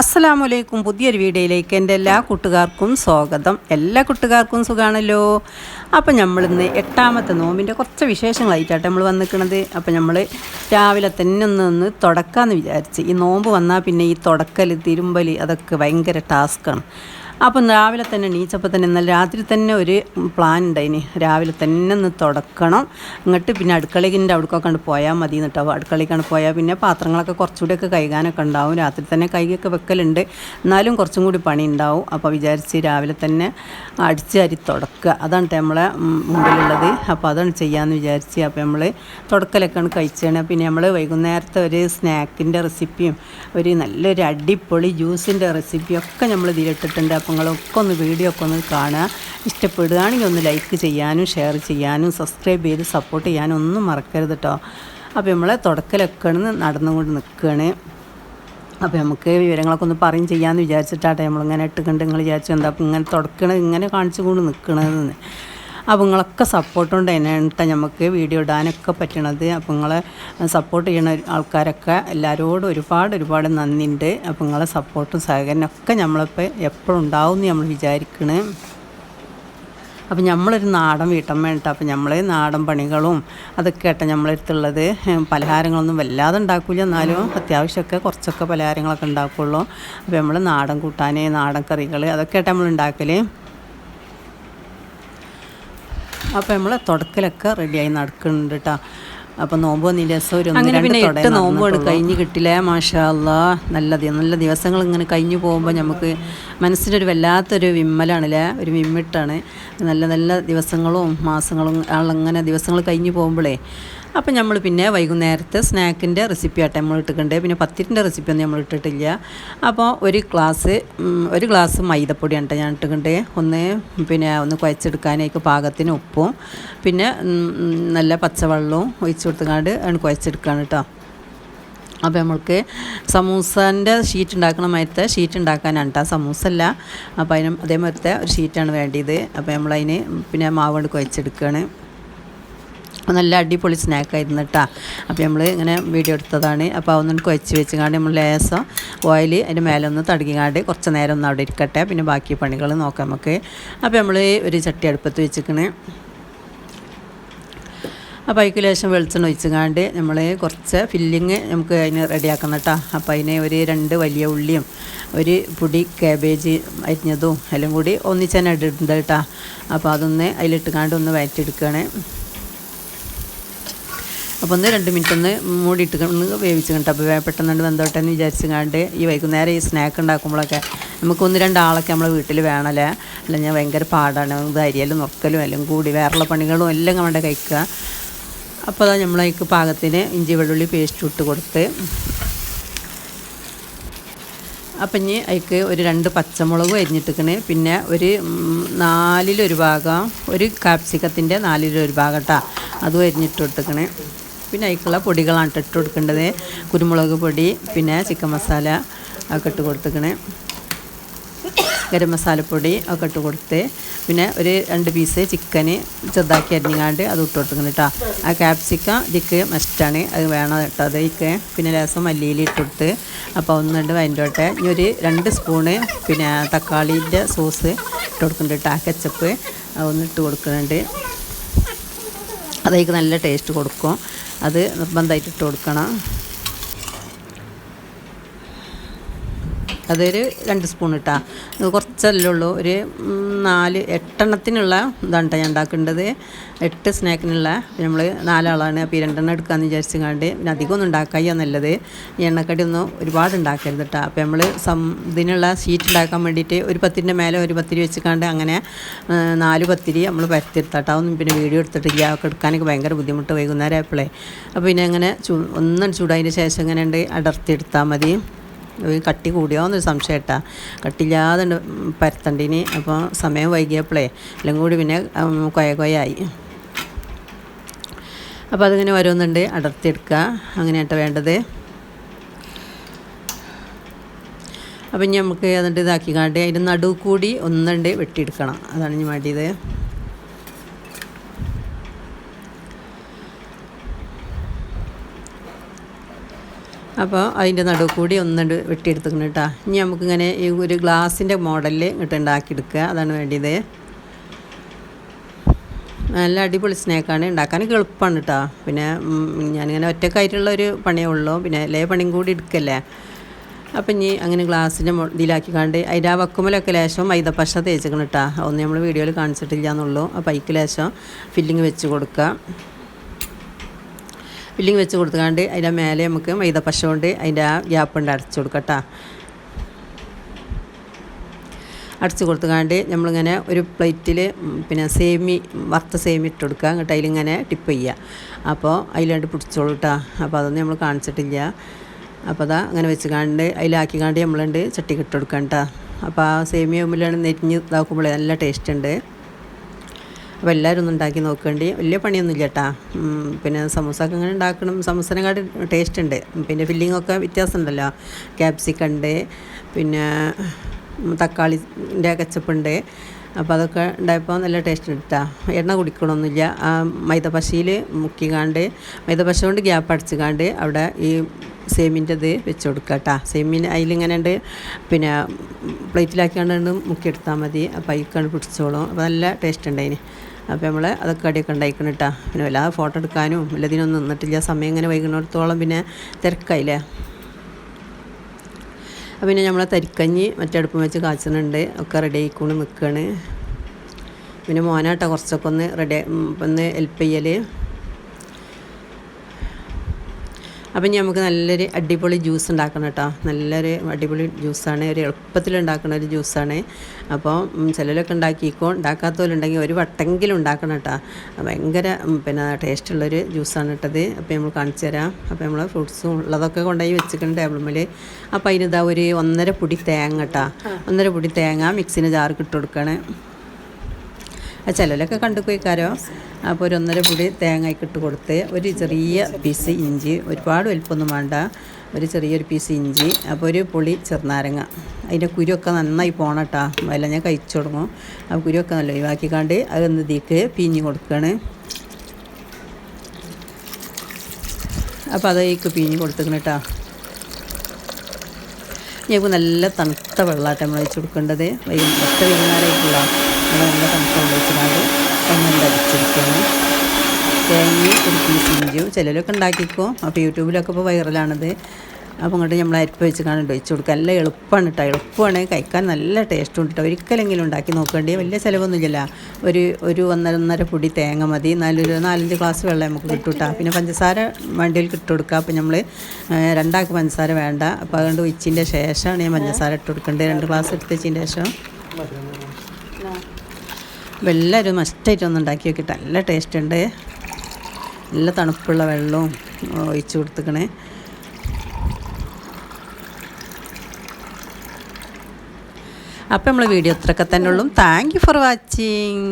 അസ്സലാമലൈക്കും പുതിയൊരു വീഡിയോയിലേക്ക് എന്റെ എല്ലാ കൂട്ടുകാർക്കും സ്വാഗതം. എല്ലാ കൂട്ടുകാർക്കും സുഖമാണല്ലോ അപ്പം നമ്മളിന്ന് എട്ടാമത്തെ നോമ്പിന്റെ കുറച്ച് വിശേഷങ്ങളായിട്ടാണ് നമ്മൾ വന്നിരിക്കുന്നത്. അപ്പം നമ്മൾ രാവിലെ തന്നെ ഒന്ന് ഒന്ന് തുടക്കാമെന്ന് വിചാരിച്ച്. ഈ നോമ്പ് വന്നാൽ പിന്നെ ഈ തുടക്കൽ തിരുമ്പൽ അതൊക്കെ ഭയങ്കര ടാസ്ക്കാണ്. അപ്പം രാവിലെ തന്നെ എണീച്ചപ്പോൾ തന്നെ ഇന്നലെ രാത്രി തന്നെ ഒരു പ്ലാൻ ഉണ്ടായിനി. രാവിലെ തന്നെ ഒന്ന് തുടക്കണം. എന്നിട്ട് പിന്നെ അടുക്കളയ്ക്കിന്റെ അവിടേക്കൊക്കെ കണ്ട് പോയാൽ മതി എന്നിട്ട് അടുക്കളയ്ക്കാണ് പോയാൽ പിന്നെ പാത്രങ്ങളൊക്കെ കുറച്ചുകൂടിയൊക്കെ കഴുകാനൊക്കെ ഉണ്ടാവും. രാത്രി തന്നെ കൈകൊക്കെ വെക്കലുണ്ട്. എന്നാലും കുറച്ചും കൂടി പണി ഉണ്ടാവും. അപ്പോൾ വിചാരിച്ച് രാവിലെ തന്നെ അടിച്ച് തുടക്കുക അതാണ് നമ്മളെ മുമ്പിലുള്ളത്. അപ്പോൾ അതാണ് ചെയ്യാമെന്ന് വിചാരിച്ച് അപ്പോൾ നമ്മൾ തുടക്കലൊക്കെയാണ് കഴിച്ചാണ്. പിന്നെ നമ്മൾ വൈകുന്നേരത്തെ ഒരു സ്നാക്കിന്റെ റെസിപ്പിയും ഒരു നല്ലൊരു അടിപൊളി ജ്യൂസിന്റെ റെസിപ്പിയും ഒക്കെ നമ്മൾ ഇതിലിട്ടിട്ടുണ്ട്. അപ്പോൾ നിങ്ങളൊക്കെ ഒന്ന് വീഡിയോ ഒക്കെ ഒന്ന് കാണുക. ഇഷ്ടപ്പെടുകയാണെങ്കിൽ ഒന്ന് ലൈക്ക് ചെയ്യാനും ഷെയർ ചെയ്യാനും സബ്സ്ക്രൈബ് ചെയ്ത് സപ്പോർട്ട് ചെയ്യാനും ഒന്നും മറക്കരുത് കേട്ടോ അപ്പോൾ നമ്മളെ തുടക്കലൊക്കെ നടന്നുകൊണ്ട് നിൽക്കുകയാണ്. അപ്പോൾ നമുക്ക് വിവരങ്ങളൊക്കെ ഒന്ന് പറയും ചെയ്യാമെന്ന് വിചാരിച്ചിട്ടാട്ടെ നമ്മളിങ്ങനെ ഇട്ടുകൊണ്ട് നിങ്ങൾ വിചാരിച്ചു എന്താ ഇങ്ങനെ തുടക്കണത് ഇങ്ങനെ കാണിച്ചു കൊണ്ട് നിൽക്കണതെന്ന് അപ്പോൾ നിങ്ങളൊക്കെ സപ്പോർട്ട് കൊണ്ട് തന്നെയാണ് നമുക്ക് വീഡിയോ ഇടാനൊക്കെ പറ്റണത്. അപ്പോൾ നിങ്ങളെ സപ്പോർട്ട് ചെയ്യണ ആൾക്കാരൊക്കെ എല്ലാവരോടും ഒരുപാട് ഒരുപാട് നന്ദിയുണ്ട് അപ്പോൾ നിങ്ങളെ സപ്പോർട്ടും സഹകരണം ഒക്കെ നമ്മളിപ്പോൾ എപ്പോഴും ഉണ്ടാവും എന്ന് നമ്മൾ വിചാരിക്കണേ. അപ്പം നമ്മളൊരു നാടൻ വീട്ടമ്മ കേട്ടോ അപ്പം നമ്മൾ നാടൻ പണികളും അതൊക്കെ ആയിട്ട് നമ്മളെടുത്തുള്ളത് പലഹാരങ്ങളൊന്നും വല്ലാതെ ഉണ്ടാക്കില്ല എന്നാലും അത്യാവശ്യമൊക്കെ കുറച്ചൊക്കെ പലഹാരങ്ങളൊക്കെ ഉണ്ടാക്കുള്ളൂ. അപ്പോൾ നമ്മൾ നാടൻ കൂട്ടാൻ നാടൻ കറികൾ അതൊക്കെ ആയിട്ട് നമ്മൾ ഉണ്ടാക്കൽ അപ്പോൾ നമ്മൾ തുടക്കലൊക്കെ റെഡിയായി നടക്കുന്നുണ്ട് കേട്ടോ അപ്പോൾ നോമ്പ് രസം ഒരു അങ്ങനെ പിന്നെ എട്ട് നോമ്പുകൾ കഴിഞ്ഞ് കിട്ടില്ലേ? മാഷാ അല്ലാ നല്ല നല്ല ദിവസങ്ങൾ ഇങ്ങനെ കഴിഞ്ഞു പോകുമ്പോൾ നമുക്ക് മനസ്സിനൊരു വല്ലാത്തൊരു വിമ്മലാണല്ലേ? ഒരു വിമ്മിട്ടാണ്. നല്ല നല്ല ദിവസങ്ങളും മാസങ്ങളും അങ്ങനെ ദിവസങ്ങൾ കഴിഞ്ഞു പോകുമ്പോഴേ അപ്പം നമ്മൾ പിന്നെ വൈകുന്നേരത്തെ സ്നാക്കിന്റെ റെസിപ്പി ആട്ടെ നമ്മൾ ഇട്ടിട്ടുണ്ട് പിന്നെ പത്തിരിന്റെ റെസിപ്പി ഒന്നും നമ്മൾ ഇട്ടിട്ടില്ല. അപ്പോൾ ഒരു ഗ്ലാസ് ഒരു ഗ്ലാസ് മൈദപ്പൊടി ആണ് ഞാൻ ഇട്ടിട്ടുണ്ട് ഒന്ന് പിന്നെ ഒന്ന് കുഴച്ചെടുക്കാനേക്ക് പാകത്തിന് ഉപ്പും പിന്നെ നല്ല പച്ചവെള്ളവും ഒഴിച്ച് കൊടുത്തുകൊണ്ട് കുഴച്ചെടുക്കുകയാണ് കേട്ടോ അപ്പോൾ നമ്മൾക്ക് സമൂസന്റെ ഷീറ്റ് ഉണ്ടാക്കണ മാതിരത്തെ ഷീറ്റ് ഉണ്ടാക്കാനാണ് കേട്ടോ സമൂസ അല്ല അപ്പോൾ അതിനും അതേമാതിരത്തെ ഒരു ഷീറ്റാണ് വേണ്ടിയത് അപ്പോൾ നമ്മളതിന് പിന്നെ മാവ് കൊണ്ട് കുഴച്ചെടുക്കുകയാണ് നല്ല അടിപൊളി സ്നാക്കായിരുന്നു കേട്ടോ അപ്പോൾ നമ്മൾ ഇങ്ങനെ വീഡിയോ എടുത്തതാണ്. അപ്പോൾ അതൊന്നും കുഴച്ച് വെച്ചുകൊണ്ട് നമ്മൾ ലേസം ഓയിൽ അതിന്റെ മേലെ ഒന്ന് തടുകിക്കാണ്ട് കുറച്ച് നേരം ഒന്ന് അവിടെ ഇരിക്കട്ടെ. പിന്നെ ബാക്കി പണികൾ നോക്കാം നമുക്ക്. അപ്പോൾ നമ്മൾ ഒരു ചട്ടി അടുപ്പത്ത് വെച്ചിക്കണേ. അപ്പോൾ അതിക്ക് ലേശം വെളിച്ചെണ്ണ ഒഴിച്ചുകാണ്ട് നമ്മൾ കുറച്ച് ഫില്ലിങ് നമുക്ക് അതിന് റെഡിയാക്കണം കേട്ടോ അപ്പോൾ അതിന് ഒരു രണ്ട് വലിയ ഉള്ളിയും ഒരു പൊടി കാബേജ് അരിഞ്ഞതും എല്ലാം കൂടി ഒന്നിച്ച് തന്നെ ഇടുന്നത് കേട്ടോ അപ്പോൾ അതൊന്ന് അതിലിട്ടുകാണ്ട് ഒന്ന് വയറ്റെടുക്കുകയാണ് അപ്പോൾ ഒന്ന് രണ്ട് മിനിറ്റ് ഒന്ന് മൂടിയിട്ട് വേവിച്ച് കണ്ടോ. അപ്പോൾ പെട്ടെന്ന് വെന്തോട്ടെ എന്ന് വിചാരിച്ച് കണ്ട് ഈ വൈകുന്നേരം ഈ സ്നാക്ക് ഉണ്ടാക്കുമ്പോഴൊക്കെ നമുക്ക് ഒന്ന് രണ്ടാളൊക്കെ നമ്മളെ വീട്ടിൽ വേണമല്ലേ അല്ല ഞാൻ ഭയങ്കര പാടാണ്. ഇത് അരിയലും നുറക്കലും എല്ലാം കൂടി വേറെയുള്ള പണികളും എല്ലാം നമ്മുടെ കഴിക്കുക അപ്പോൾ അതാ നമ്മളേക്ക് പാകത്തിന് ഇഞ്ചി വെള്ളുള്ളി പേസ്റ്റ് ഇട്ട് കൊടുത്ത്. അപ്പം ഇനി അതിക്ക് ഒരു രണ്ട് പച്ചമുളക് അരിഞ്ഞിട്ടിക്കണ്. പിന്നെ ഒരു നാലിലൊരു ഭാഗം ഒരു കാപ്സിക്കത്തിന്റെ നാലിലൊരു ഭാഗം കേട്ടോ അതും അരിഞ്ഞിട്ട് കൊടുത്തിക്കണ്. പിന്നെ അതിക്കുള്ള പൊടികളാണ് ട്ടോ ഇട്ട് കൊടുക്കേണ്ടത്. കുരുമുളക് പൊടി പിന്നെ ചിക്കൻ മസാല ഒക്കെ ഇട്ട് കൊടുത്തേക്കണേ ഗരം മസാലപ്പൊടി ഒക്കെ ഇട്ട് കൊടുത്ത് പിന്നെ ഒരു രണ്ട് പീസ് ചിക്കന് ചെറുതാക്കി അരിഞ്ഞാണ്ട് അത് ഇട്ട് കൊടുക്കണം കേട്ടോ ആ ക്യാപ്സിക്ക ഇതിക്ക് മസ്റ്റാണ് അത് വേണം കേട്ടോ അതിക്ക് പിന്നെ ലേസം മല്ലിയിൽ ഇട്ട് കൊടുത്ത് അപ്പോൾ ഒന്ന് രണ്ട് വൈൻഡോട്ടെ ഇനി ഒരു രണ്ട് സ്പൂണ് പിന്നെ തക്കാളിന്റെ സോസ് ഇട്ട് കൊടുക്കുന്നുണ്ട് കേട്ടോ കെച്ചപ്പ് ഒന്ന് ഇട്ട് കൊടുക്കുന്നുണ്ട്. അതേക്ക് നല്ല ടേസ്റ്റ് കൊടുക്കും. അത് നിർബന്ധമായിട്ട് ഇട്ട് കൊടുക്കണം. അതൊരു രണ്ട് സ്പൂൺ ഇട്ടാ. കുറച്ചല്ലേ ഉള്ളൂ. ഒരു നാല് എട്ടെണ്ണത്തിനുള്ള ഇതാണ് ഞാൻ ഉണ്ടാക്കേണ്ടത് എട്ട് സ്നാക്കിനുള്ള നമ്മൾ നാലാളാണ്. അപ്പോൾ ഈ രണ്ടെണ്ണം എടുക്കാമെന്ന് വിചാരിച്ചു കണ്ട് പിന്നെ അധികം ഒന്നും ഉണ്ടാക്കുക നല്ലത്. ഈ എണ്ണക്കടി ഒന്നും ഒരുപാട് ഉണ്ടാക്കരുത് കേട്ടോ അപ്പോൾ നമ്മൾ സം ഇതിനുള്ള ഷീറ്റ് ഉണ്ടാക്കാൻ വേണ്ടിയിട്ട് ഒരു പത്തിന്റെ മേലെ ഒരു പത്തിരി വെച്ച് കണ്ട് അങ്ങനെ നാല് പത്തിരി നമ്മൾ പരത്തിയെടുത്താട്ടോ. ഒന്നും പിന്നെ വീഡിയോ എടുത്തിട്ടില്ല. ഒക്കെ എടുക്കാനൊക്കെ ഭയങ്കര ബുദ്ധിമുട്ട് വൈകുന്നേരം ആയപ്പോഴേ അപ്പോൾ പിന്നെ അങ്ങനെ ചൂ ഒന്നും ചൂടായതിന് ശേഷം ഇങ്ങനെ ഉണ്ട് അടർത്തിയെടുത്താൽ മതി. കട്ടി കൂടിയോ എന്നൊരു സംശയം കേട്ടാ കട്ടില്ലാതെ പരത്തണ്ടിന്. അപ്പോൾ സമയം വൈകിയപ്പോഴേ എല്ലാം കൂടി പിന്നെ കൊയ കൊയായി. അപ്പോൾ അതിങ്ങനെ ഓരോന്നുണ്ട്. അടർത്തിയെടുക്കുക. അങ്ങനെയാട്ടോ വേണ്ടത്. അപ്പം ഇനി നമുക്ക് അതിന്റെ ഇതാക്കി കാണ്ട് അതിന്റെ നടുവ് കൂടി ഒന്നുണ്ട് വെട്ടിയെടുക്കണം. അതാണ് ഇനി വേണ്ടിയത്. അപ്പോൾ അതിന്റെ നടുവ് കൂടി ഒന്നുണ്ട് വെട്ടിയെടുത്തിക്കണം കേട്ടോ ഇനി നമുക്കിങ്ങനെ ഈ ഒരു ഗ്ലാസിന്റെ മോഡലിൽ ഇങ്ങോട്ട് ഉണ്ടാക്കിയെടുക്കുക അതാണ് വേണ്ടിയത്. നല്ല അടിപൊളി സ്നാക്കാണ്. ഉണ്ടാക്കാനൊക്കെ എളുപ്പമാണ് കേട്ടോ പിന്നെ ഞാനിങ്ങനെ ഒറ്റക്കായിട്ടുള്ള ഒരു പണിയേ ഉള്ളൂ. പിന്നെ എല്ലാ പണിയും കൂടി എടുക്കല്ലേ. അപ്പം ഇനി അങ്ങനെ ഗ്ലാസ്സിന്റെ ഇതിലാക്കി കണ്ട് അതിന്റെ ആ വക്കുമലൊക്കെ ലേശം മൈദപ്പശ തേച്ചിക്കണം കേട്ടോ ഒന്ന് നമ്മൾ വീഡിയോയിൽ കാണിച്ചിട്ടില്ല എന്നുള്ളൂ അപ്പോൾ അതിക്ക് ലേശം ഫില്ലിങ് വെച്ച് കൊടുക്കുക. ഫില്ലിങ് വെച്ച് കൊടുത്തുകൊണ്ട് അതിന്റെ മേലെ നമുക്ക് മൈദ പശ കൊണ്ട് അതിന്റെ ആ ഗ്യാപ്പ് ഉണ്ട്. അടച്ചു കൊടുക്കട്ടോ. അടച്ചു കൊടുത്തുകൊണ്ട് നമ്മളിങ്ങനെ ഒരു പ്ലേറ്റിൽ പിന്നെ സേമി വറുത്ത സേമി ഇട്ട് കൊടുക്കുക. എന്നിട്ട് അതിലിങ്ങനെ ടിപ്പ് ചെയ്യുക. അപ്പോൾ അതിലാണ്ട് പിടിച്ചോളൂ കേട്ടോ അപ്പോൾ അതൊന്നും നമ്മൾ കാണിച്ചിട്ടില്ല. അപ്പോൾ അതാ അങ്ങനെ വെച്ച് കണ്ട് അതിലാക്കി കണ്ട് നമ്മളുണ്ട് ചട്ടിക്ക് ഇട്ട് കൊടുക്കാം കേട്ടോ അപ്പോൾ ആ സേമിയ മുമ്പിലാണ് നെരിഞ്ഞ് ഇതാക്കുമ്പോൾ നല്ല ടേസ്റ്റ് ഉണ്ട്. അപ്പോൾ എല്ലാവരും ഒന്ന് ഉണ്ടാക്കി നോക്കേണ്ടി. വലിയ പണിയൊന്നുമില്ല കേട്ടാ. പിന്നെ സമൂസ ഒക്കെ അങ്ങനെ ഉണ്ടാക്കണം. സമൂസനെക്കാട്ട് ടേസ്റ്റ് ഉണ്ട്. പിന്നെ ഫില്ലിങ്ങൊക്കെ വ്യത്യാസം ഉണ്ടല്ലോ ക്യാപ്സിക്കം ഉണ്ട്. പിന്നെ തക്കാളിന്റെ കച്ചപ്പുണ്ട് അപ്പോൾ അതൊക്കെ ഉണ്ടായപ്പോൾ നല്ല ടേസ്റ്റ് കേട്ടോ എണ്ണ കുടിക്കണമൊന്നുമില്ല ആ മൈദപ്പശയിൽ മുക്കിക്കാണ്ട് മൈദപ്പശ കൊണ്ട് ഗ്യാപ്പ് അടച്ചുകാണ്ട് അവിടെ ഈ സേമിന്റെ ഇത് വെച്ച് കൊടുക്കുക കേട്ടോ സേമിന് അതിലിങ്ങനെ ഉണ്ട് പിന്നെ പ്ലേറ്റിലാക്കിയാണ്ട് മുക്കിയെടുത്താൽ മതി. അപ്പോൾ അതിക്കാണ്ട് പിടിച്ചോളും. അപ്പോൾ നല്ല ടേസ്റ്റ് ഉണ്ടായിന് അപ്പോൾ നമ്മൾ അതൊക്കെ അടിയൊക്കെ ഉണ്ടായിക്കണം കേട്ടോ പിന്നെ വല്ലാതെ ഫോട്ടോ എടുക്കാനും വല്ലതിനൊന്നും നിന്നിട്ടില്ല. സമയം ഇങ്ങനെ വൈകുന്നിടത്തോളം പിന്നെ തിരക്കായില്ലേ? അപ്പോൾ പിന്നെ നമ്മളെ തരിക്കഞ്ഞി മറ്റടുപ്പം വെച്ച് കാച്ചുന്നുണ്ട്. ഒക്കെ റെഡി ആയിക്കൊണ്ട് നിൽക്കുകയാണ് പിന്നെ മോനാട്ടോ കുറച്ചൊക്കെ ഒന്ന് റെഡി ഒന്ന് ഹെൽപ്പ് ചെയ്യൽ അപ്പം ഇനി നമുക്ക് നല്ലൊരു അടിപൊളി ജ്യൂസ് ഉണ്ടാക്കണം കേട്ടോ. നല്ലൊരു അടിപൊളി ജ്യൂസാണ് ഒരു എളുപ്പത്തിൽ ഉണ്ടാക്കുന്ന ഒരു ജ്യൂസാണ് അപ്പോൾ ചിലരൊക്കെ ഉണ്ടാക്കിക്കോ ഉണ്ടാക്കാത്തവരുണ്ടെങ്കിൽ ഒരു വട്ടെങ്കിലും ഉണ്ടാക്കണം കേട്ടോ. ഭയങ്കര പിന്നെ ടേസ്റ്റുള്ളൊരു ജ്യൂസാണ് ഇട്ടത് അപ്പോൾ നമ്മൾ കാണിച്ചു തരാം. അപ്പോൾ നമ്മൾ ഫ്രൂട്ട്സും ഉള്ളതൊക്കെ കൊണ്ടുപോയി വെച്ചിട്ടുണ്ട് ടേബിളിൽ അപ്പോൾ അതിനിതാ ഒരു ഒന്നര പൊടി തേങ്ങ കേട്ടോ. ഒന്നര പൊടി തേങ്ങ മിക്സിന് ജാർക്ക് ഇട്ട് കൊടുക്കുകയാണ്. അത് ചിലരൊക്കെ കണ്ടു പോയിക്കാരോ? അപ്പോൾ ഒരു ഒന്നര പൊടി തേങ്ങയ്ക്ക് ഇട്ട് കൊടുത്ത് ഒരു ചെറിയ പീസ് ഇഞ്ചി ഒരുപാട് വലുപ്പമൊന്നും വേണ്ട ഒരു ചെറിയൊരു പീസ് ഇഞ്ചി അപ്പോൾ ഒരു പുളി ചെറുനാരങ്ങ. അതിന്റെ കുരുവൊക്കെ നന്നായി പോകണം കേട്ടോ എല്ലാം ഞാൻ കഴിച്ചു തുടങ്ങും. ആ കുരുവൊക്കെ നല്ല ഒഴിവാക്കിക്കാണ്ട് അതൊന്ന് തീക്ക് പിഞ്ഞ് കൊടുക്കുകയാണ് അപ്പോൾ അതേക്ക് പിഞ്ഞ് കൊടുത്തേക്കണം കേട്ടോ ഞങ്ങൾക്ക് നല്ല തണുത്ത വെള്ളമായിട്ട് നമ്മൾ ഒഴിച്ച് കൊടുക്കേണ്ടത്. വൈകുന്നേരം നമ്മൾ നല്ല ഒഴിച്ചാൽ എങ്ങനെ അടിച്ചിരിക്കണം തേങ്ങയും ഒരു പീസ് ഇഞ്ചിയും ചിലരൊക്കെ ഉണ്ടാക്കിക്കോ. അപ്പോൾ യൂട്യൂബിലൊക്കെ ഇപ്പോൾ വൈറലാണത്. അപ്പോൾ അങ്ങോട്ട് നമ്മൾ അരിപ്പ് വെച്ച് കാണുന്നുണ്ട് വെച്ച് കൊടുക്കുക. നല്ല എളുപ്പമാണ് കേട്ടോ എളുപ്പമാണ്. കഴിക്കാൻ നല്ല ടേസ്റ്റ് ഉണ്ട് കേട്ടോ ഒരിക്കലെങ്കിലും ഉണ്ടാക്കി നോക്കേണ്ടി വലിയ ചിലവൊന്നുമില്ല ഒരു ഒരു ഒന്നര ഒന്നര പൊടി തേങ്ങ മതി. നാലൊരു നാലഞ്ച് ഗ്ലാസ് വെള്ളം നമുക്ക് കിട്ടും കേട്ടോ പിന്നെ പഞ്ചസാര വണ്ടിയിൽ ഇട്ട് കൊടുക്കുക. അപ്പോൾ നമ്മൾ രണ്ടാൾക്ക് പഞ്ചസാര വേണ്ട. അപ്പോൾ അതുകൊണ്ട് ഉച്ചിന്റെ ശേഷമാണ് ഞാൻ പഞ്ചസാര ഇട്ട് കൊടുക്കേണ്ടത്. രണ്ട് ഗ്ലാസ് എടുത്ത് വെച്ചതിന്റെ ശേഷം. എല്ലാവരും മസ്റ്റായിട്ട് ഒന്ന് ഉണ്ടാക്കി നോക്കിയിട്ട് നല്ല ടേസ്റ്റ് ഉണ്ട്. നല്ല തണുപ്പുള്ള വെള്ളവും ഒഴിച്ച് കൊടുത്തുക്കണേ. അപ്പോൾ നമ്മൾ വീഡിയോ ഇത്രയൊക്കെ തന്നെ ഉള്ളൂ. Thank you for watching